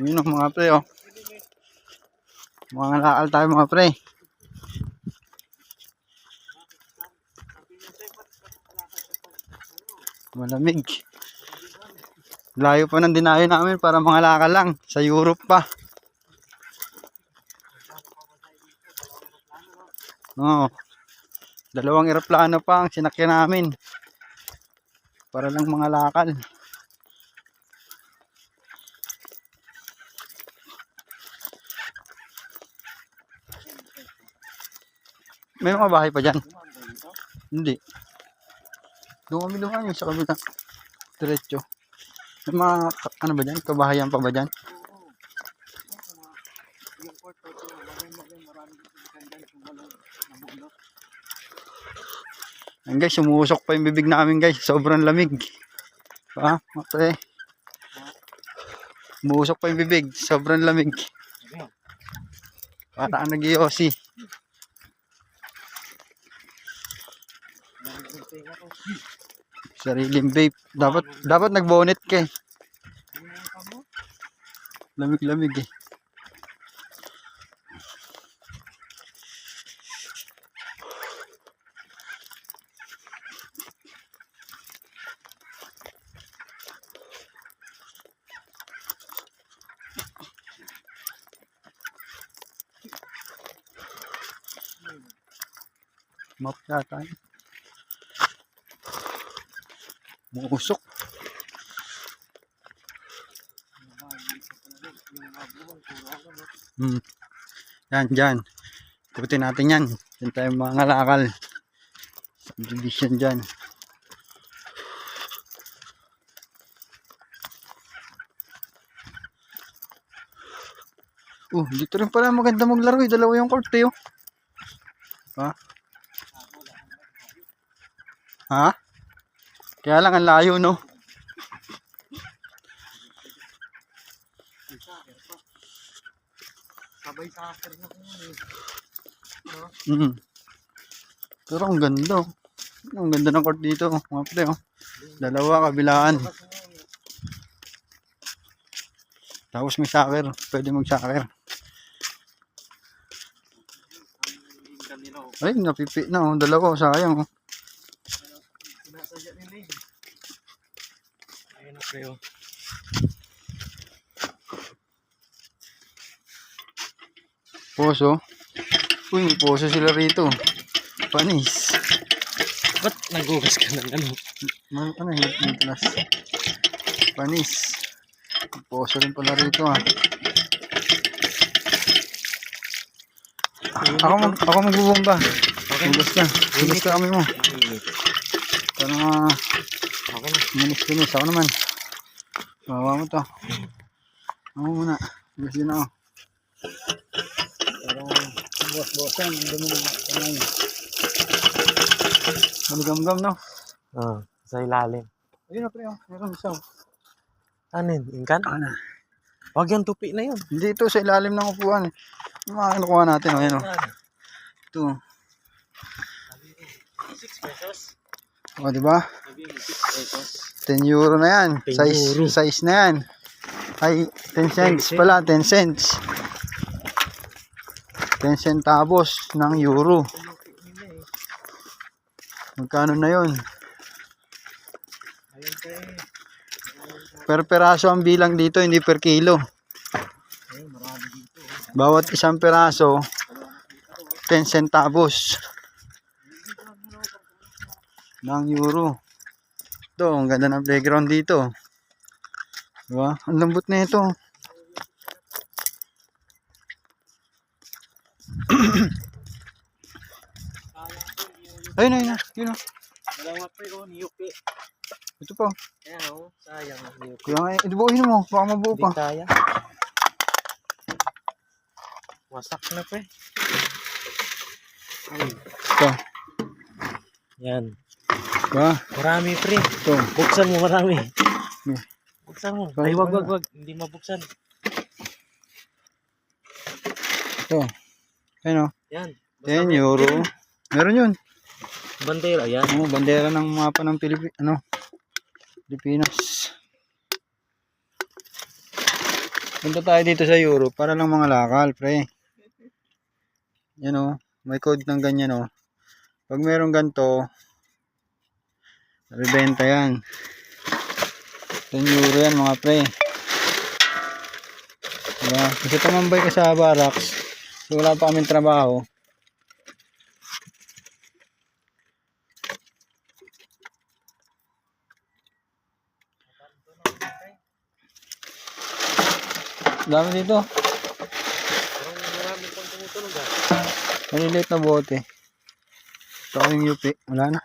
Yun ang mga pre, oh. Mga lakal tayo mga pre. Malamig. Layo pa ng dinayo namin para mga lakal lang. Sa Europe pa. Oo. Dalawang eroplano pa ang sinakyan namin. Para lang mga lakal. May mga bahay pa dyan. Hindi. Doon kami dumaan sa kabila. Diretso. May mga, ano ba dyan? Kabahayan pa ba dyan? Ayan guys, sumusok pa yung bibig namin guys. Sobrang lamig. Ha? Okay. Sumusok pa yung bibig. Sobrang lamig. Para nag Sariling vape. Dapat dapat nag-bonnet ka eh. Lamig-lamig eh. Map yata yun. Musok. Hmm. Yan, dyan. Ikutin natin yan. Yan tayo mga lakal. Subdivision dyan. Oh, dito rin pala maganda maglaro eh. Dalawa yung court eh. oh. Ha? Ha? Kaya lang ang layo no. Sabay soccer na kung ano Mm. Pero ang ganda. oh. Ang ganda ng court dito. oh, Mga pre, oh. Dalawa kabilaan. Tapos may soccer. Pwede mag-soccer. oh. Ay, napipi na. Oh. Dalawa. Sayang. Oh. Sinasadya nila eh. Na kayo. Poso. Uy, may poso sila rito. Panis. Ba't nagugas ka ng ano? Ano, ano? Yung plus. Panis. Poso rin pala rito ah. Ako, mag, ako magbubomba. Okay. Hugas ka. Hugas ka kami mo. Para nga Okay. Minis-minis ako naman. Bawa mo to. Ako muna. Gusto din ako. Para buwas-buwasan. Ang dumi ng kamay. Maligam-gam no? Oo. sa ilalim. Ayun na pre. oh. Meron isa. oh. Ano yun? Inkan? Ano? Huwag yung tupi na yun. Hindi ito sa ilalim ng upuan. eh. Yung mga kinukuha natin. Oh, yan oh. Ito. 6 pesos. O, di ba? Sabi mo 6 pesos. 10 euro na yan. 10 Size, euro. size na yan. Ay, 10 cents pala. 10 cents. 10 centavos ng euro. Magkano na pa eh. Per peraso ang bilang dito, hindi per kilo. Dito. Bawat isang peraso, 10 centavos ng euro. Ito, ang ganda ng playground dito. Diba? Ang lambot na ito. ayun, ayun, ayun. ayun. Dalawa pa yun, niyupi. Ito pa. Ayan oh, sayang ang niyupi. Kaya nga, mo. Baka mabuo Hindi pa. kaya. Wasak na pa eh. Ito. Yan. Diba? Marami pre. Ito. Buksan mo marami. Hmm. Buksan mo. Ay, wag, wag, wag. Hindi mabuksan. Ito. Ayun o. Yan. 10 euro. Meron yun. Bandera, yan. Ano, bandera ng mapa ng Pilipi ano, Pilipinas. Punta tayo dito sa Europe para lang mga lakal, pre. Yan o. May code ng ganyan o. Pag meron ganito, rebenta yan. 10 euro yan mga pre. Diba? Kasi tumambay ka sa barracks. So wala pa kaming trabaho. Dami dito. Parang marami pang tumutunog ah. Maliliit na bote. Ito yung yupi. Wala na.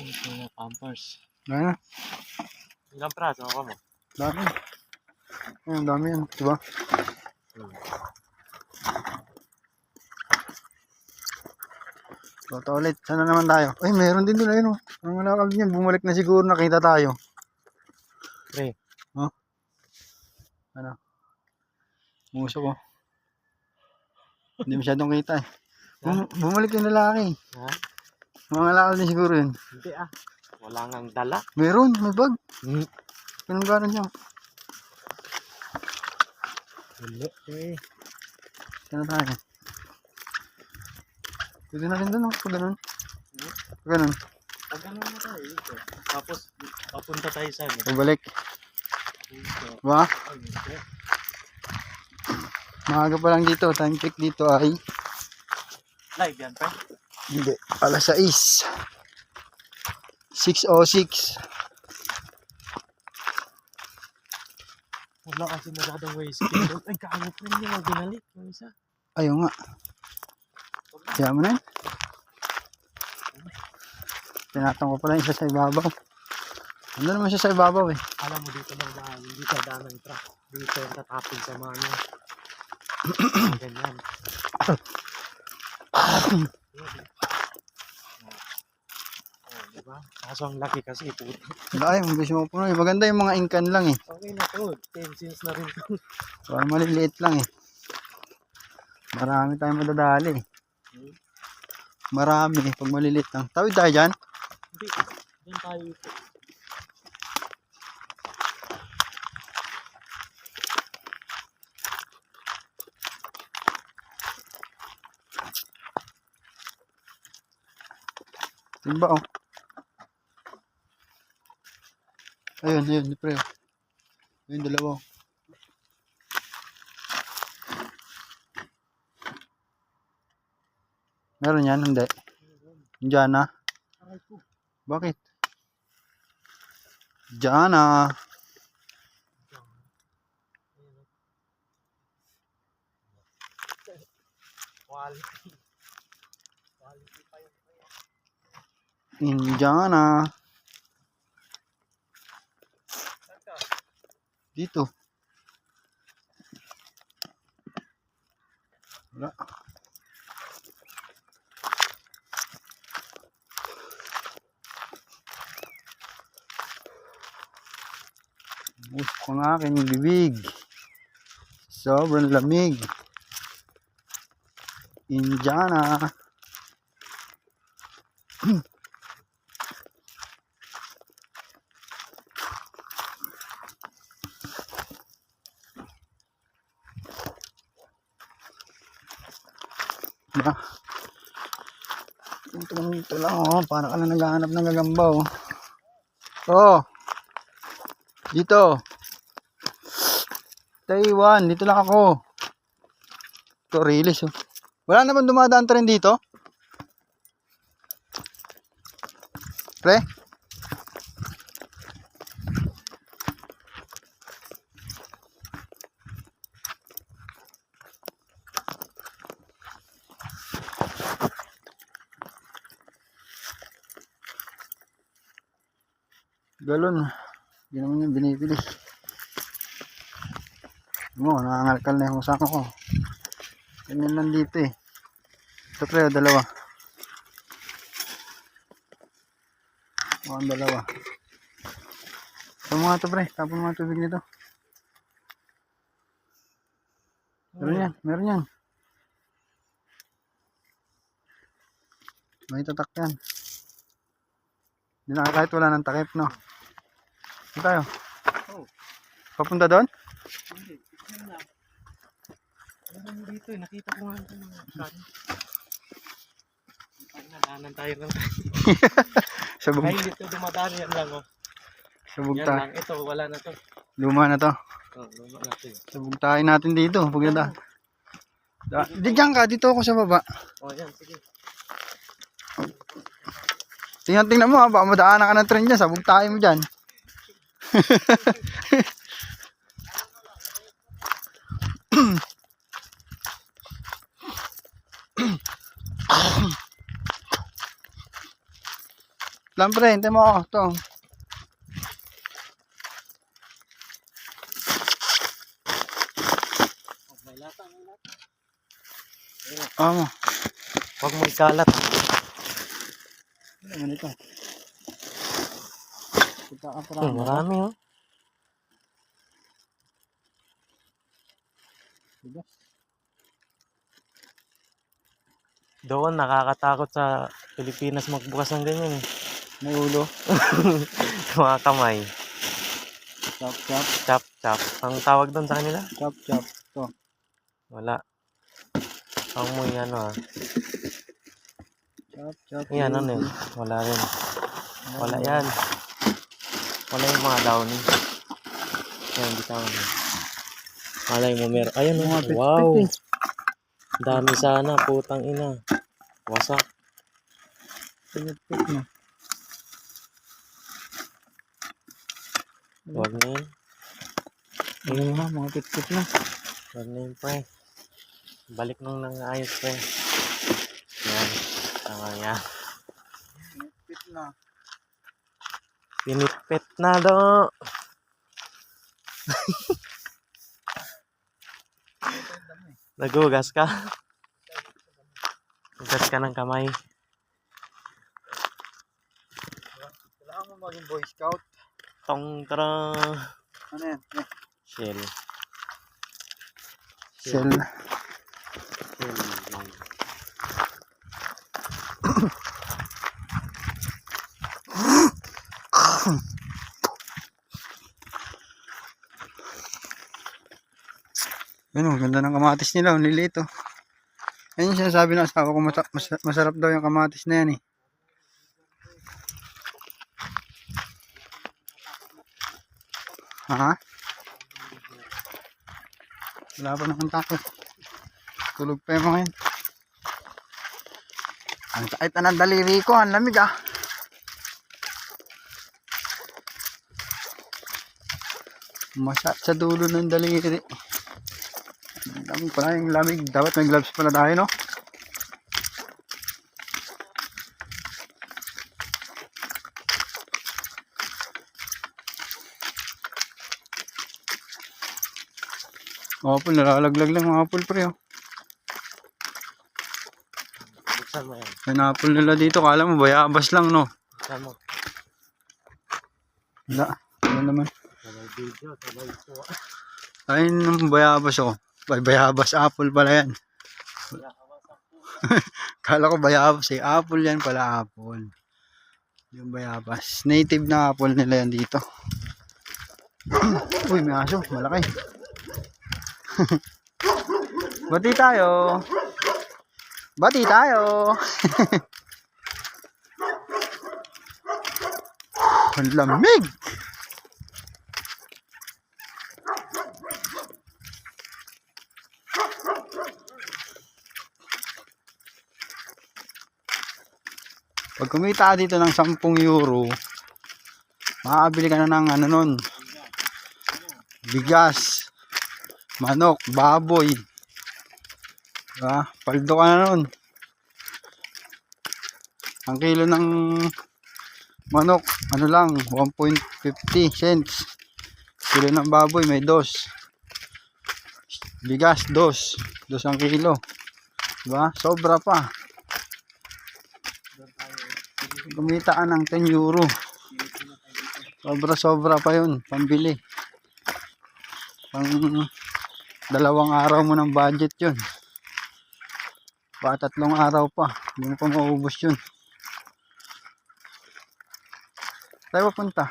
Ito pampers. Wala na. Ilang praso ako mo? Dami. Ayun, dami yan. Diba? Hmm. Toto ulit. Sana naman tayo. Ay, meron din doon. Ayun o. Ang nakakal niyan. Bumalik na siguro. Nakita tayo. Pre. Oh. Ano? Muso ko. Hindi masyadong kita eh. Bum bumalik yung lalaki. Ha? Mga lakal din siguro yun. Hindi ah. Wala ngang dala. Meron. May bag. Hmm. Pinanggaran niya. Wala eh. Sana tayo. Pwede na rin doon. oh, Pag ganun. Pag ganun. Pag ano na tayo dito. Tapos papunta tayo sa ano. Pabalik. Dito. Diba? Maaga pa lang dito. Time check dito ay Live yan pre. Hindi. Alas 6. 6.06. Wala kasi masyadong doon. Ay, kaano pre niya mag binalik. Yung isa. Ayaw nga. Kaya mo na. Tinatang ko pala yung isa sa ibabaw. Ano naman siya sa ibabaw eh. Alam mo dito lang daan. Hindi ka daan ng truck. Dito yung tatapin sa mga. Mga Ganyan. Diba? Kaso ang laki kasi puto. Ayaw, gusto mo puno eh. Maganda yung mga inkan lang eh. Okay na to. 10 cents na rin to. Parang maliliit lang eh. Marami tayong madadali eh. Marami eh, pag maliliit lang. Tawid tayo dyan. Hindi. Doon tayo ito. Yun ba oh? Ayun, ayun, pre. Ayun, dalawa. Meron yan, hindi. Diyan na. Ko. Bakit? Diyan na. Yun. Indiana. Dito. Wala. Ubus ko ng aking bibig. Sobrang lamig. Indiana. Diba? Ito, ito lang oh. Para ka na naghahanap ng gagamba oh. Oh. Dito. Taiwan. Dito lang ako. Ito, release oh. Wala naman dumadaan tren dito? Pre? Galon. Hindi naman yung binibili. Mo, nangangalkal na yung usama ko. Ganyan lang dito eh. Ito pre, oh, dalawa. O, ang dalawa. Ito mga to pre, tapon mga tubig nito. Meron yan, meron yan. May tatak yan. Hindi na kahit wala ng takip, no? Saan tayo? Oh. Papunta doon? Hindi, tignan lang. Meron dito eh, nakita ko nga ito mga kan. Ay, tayo ng Sabog, Ay, dito dumadaan yan lang oh. sabog Yan tayo. lang, ito, wala na to. Luma na to. Oh, luma na to. eh. Sabog tayo natin dito. Pagkada. Da, di dyan ka, dito ako sa baba. Oh, yan, sige. Tingnan, tingnan mo ha, baka madaanan ka ng tren dyan. Sabog tayo mo dyan. Lampre, hintay mo ako. Ito. Oh, may lata, may lata. Ah, mo. Huwag mo ikalat. Ano naman ito? Punta ka pa Hmm, marami oh. Diba? Doon, nakakatakot sa Pilipinas magbukas ng ganyan eh. May ulo. Mga kamay. Chop, chop, Chop, chop. Ang tawag doon sa kanila? chop, chop. Wala. Ang mo ano ah. Chop, chop. Yan, ano yun? Wala rin. Wala yan. Wala yung mga downy. Yan, hindi tama na. Malay mo meron. Mga oh. wow. Dami sana, putang ina. Wasak. Pinit-pit mo. Huwag na yun. Ano nga, mga pit-pit na. Huwag na yun, pre. Balik nung nang ayos, pre. Yan. Tama yan. Pit na. Pinipit na do. Nagugas ka. Nagugas ka ng kamay. Kailangan mo maging boy scout. Tong tara. Ano yan? Eh, Shell. Shell. Shell. Yun, ang ganda ng kamatis nila. Ang liliit oh. Ayun yung sinasabi ng asawa ko, masa- mas- masarap daw yung kamatis na yan eh. Ha? Wala pa naman tayo. Tulog pa yung mga yan. Ang sakit na daliri ko, ang lamig ah. Masat sa dulo ng daliri. Ang dami pala yung lamig. Dapat may gloves pala tayo, no? Apple, nalalaglag lang mga apple pre. Oh. Buksan mo yan. Apple nila dito. Kala mo, bayabas lang, no? Buksan mo. Wala. Wala naman. Sabay video, sabay po. Ayun yung bayabas ako. Bay bayabas apple pala yan. Kala ko bayabas eh. Apple yan pala apple. Yung bayabas. Native na apple nila yan dito. Uy, may aso. Malaki. Bati tayo. Bati tayo. Ang lamig. Pag kumita dito ng 10 euro, makakabili ka na ng ano nun, bigas, manok, baboy. Diba? Paldo ka na nun. Ang kilo ng manok, ano lang, 1.50 cents. Kilo ng baboy, may dos. Bigas, dos. Dos ang kilo. Diba? Sobra pa. Kumita ka ng 10 euro. Sobra sobra pa yun. Pambili. Pang dalawang araw mo ng budget yun. Ba tatlong araw pa. Hindi mo pa maubos yun. Tayo papunta.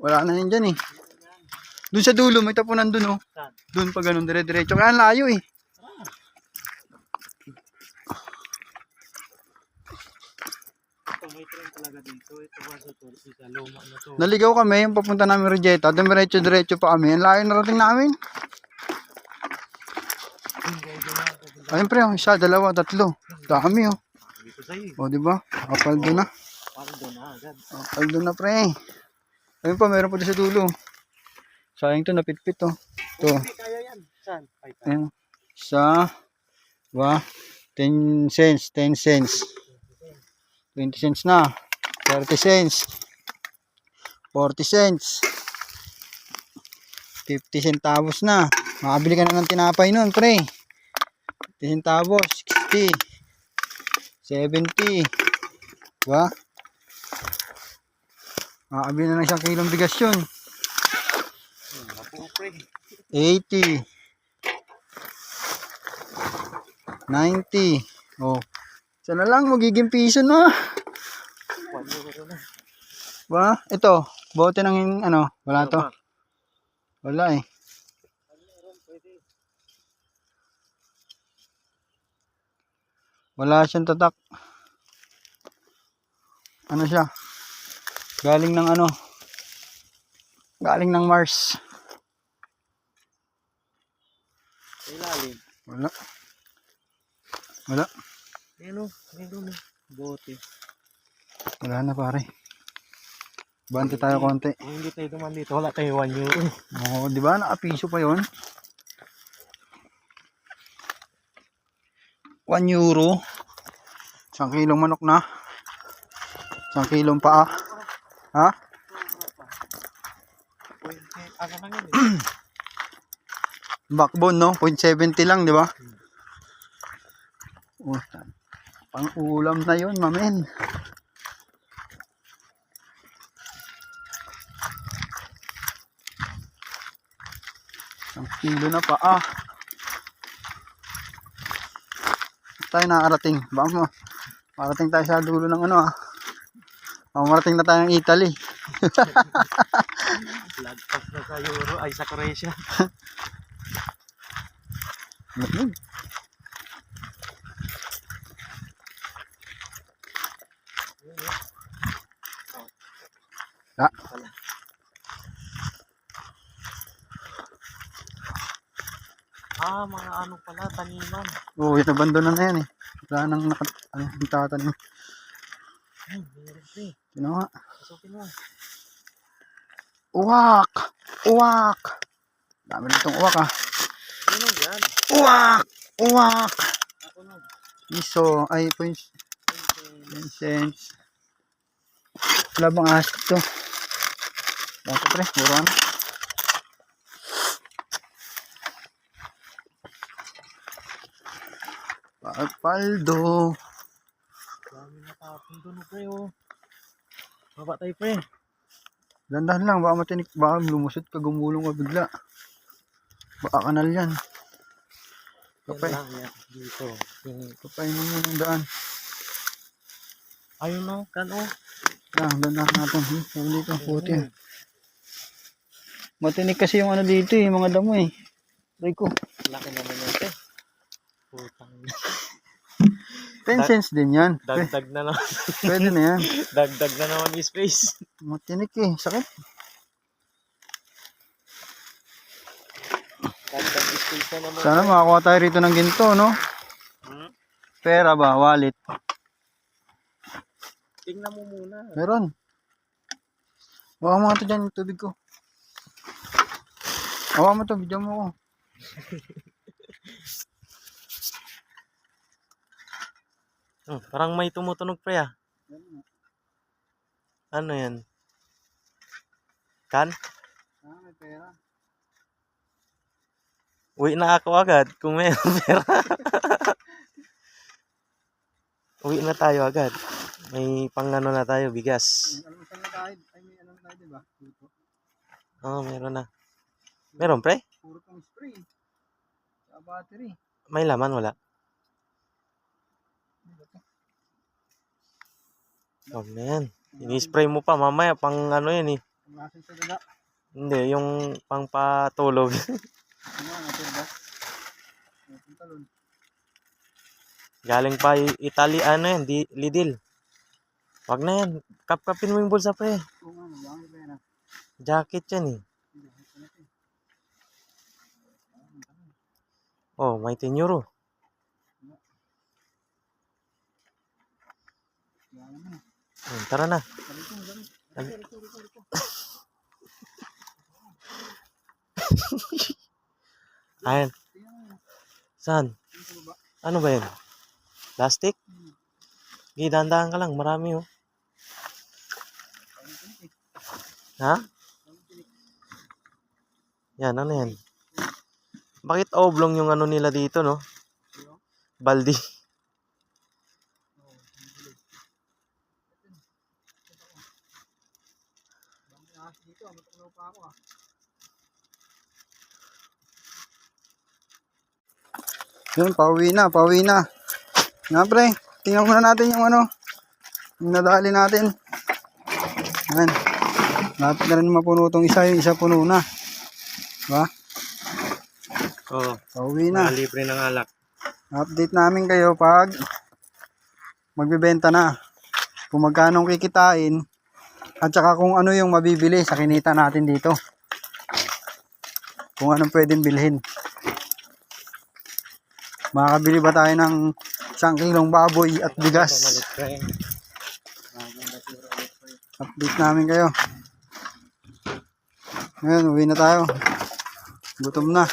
Wala na yun dyan eh. Doon sa dulo, may tapunan doon oh. Doon pa ganun, dire-diretso. Kaya ang layo eh. Ito, may train talaga dito. Ito kasi ito, isa luma na to. Naligaw kami, yung papunta namin Rejeta. Diretso-diretso pa kami. Ang layo narating namin. Ayun pre, oh, isa, dalawa, tatlo. Dami oh. O, di ba? Kapal doon na. Kapal doon na pre. Ayun pa, meron pa doon sa dulo. Sayang to, napitpit oh. To. Ay, kaya. Ayun. Sa, ba? 10 cents, 10 cents. 20 cents na. 30 cents. 40 cents. 50 centavos na. Makabili ka na ng tinapay nun, pre. 50 centavos, 60. 70. Ba? Makabili na ng isang kilong bigas yun. Naku, pre. 80 90 oh isa na lang magiging piso na. Ba ito bote ng ano wala to. Ano wala eh. Wala siyang tatak. Ano siya? Galing ng ano? Galing ng Mars. Ilalim. wala. Wala. Ayun o. Ayun o. Bote. wala na pare bante tayo konti Kung hindi tayo duman dito, wala tayo 1 euro. Oo, di ba? Nakapiso pa yon. 1 euro. Isang kilong manok na. Isang kilong paa. Ha? Backbone, no? 0.70 lang, di ba? Oh, pang ulam na yon mamen. Kilo na paa. tayo nakarating. Baka mo, marating tayo sa dulo ng ano ah. Baka marating na tayo ng Italy. Lagpas na sa euro. Ay, sa Croatia. Lamig. Ah, Ah, mga ano pala, taniman. oh, yun, abandon na yan eh. Wala nang naka, ano, tatanim. Ay, meron pre. Sino nga? Pasukin mo. Uwak! Uwak! Dami nitong uwak ah. Ano yan? Uwak! Uwak! Ako na. Piso, ay, points, 10 cents. Wala bang ahas ito? Baka pre, puro ano. Paldo. Dami na tapon doon pre oh. Baba tayo pre. Dandahan lang, baka matinik, baka lumusot ka, gumulong ka bigla. Baka kanal yan. Kapay, Yan lang yan. Dito. Kapay mo yun ang daan. Ayun no, kan oh. Yan, dandahan natin. Hmm, sabi dito, puti. Matinik kasi yung ano dito eh, mga damo eh. Rico. Laki naman yan pre. Putang. 10 cents din yan. Dagdag na naman. pwede na yan. Dagdag na naman yung space. Matinik eh, sakit. Dagdag space na naman. Sana makakuha tayo rito ng ginto, no? Hmm? Pera ba, wallet? Tingnan mo muna. Meron. Baka mo nga ito dyan, yung tubig ko. Hawa mo to, bigyan mo ko. Hmm, parang may tumutunog pre ah. Ano yan? Kan? Ah, may pera. Uwi na ako agad kung may pera. Uwi na tayo agad. May pang ano na tayo, bigas. Alam na tayo, ay may alam tayo, diba? Dito. Oo, oh, meron na. Meron pre? Puro pang spray. Sa battery. May laman, wala. Na yan. Ini-spray mo pa mamaya pang ano yan eh. Ang Masin sa daga. Hindi, yung. Ano natin ba? Natin talon. Galing pa Italy, ano yan, di, Lidl. Wag na yan. Kapkapin mo yung bulsa pre. Oo nga, nagbangan ba yan ah. Jacket yan eh. Oh, may 10 euro. Hmm, tara na. Ayan. Saan? Ano ba yan? Plastic? Sige, dahan-dahan ka lang. Marami oh. Ha? Yan, ano yan? Bakit oblong yung ano nila dito, no? Baldi. Dito, matuklaw pa ako ah. Yun, pauwi na, pauwi na. Nga pre, tingnan muna natin yung ano, yung nadali natin. Yan. Lapit na rin mapuno itong isa, yung isa puno na. Diba? Oo. Pauwi na. libre ng alak. Update namin kayo pag magbebenta na. Kung magkano kikitain at saka kung ano yung mabibili sa kinita natin dito. Kung anong pwedeng bilhin. Makakabili ba tayo ng isang kilong baboy at bigas? Update namin kayo. Ngayon, uwi na tayo. Gutom na.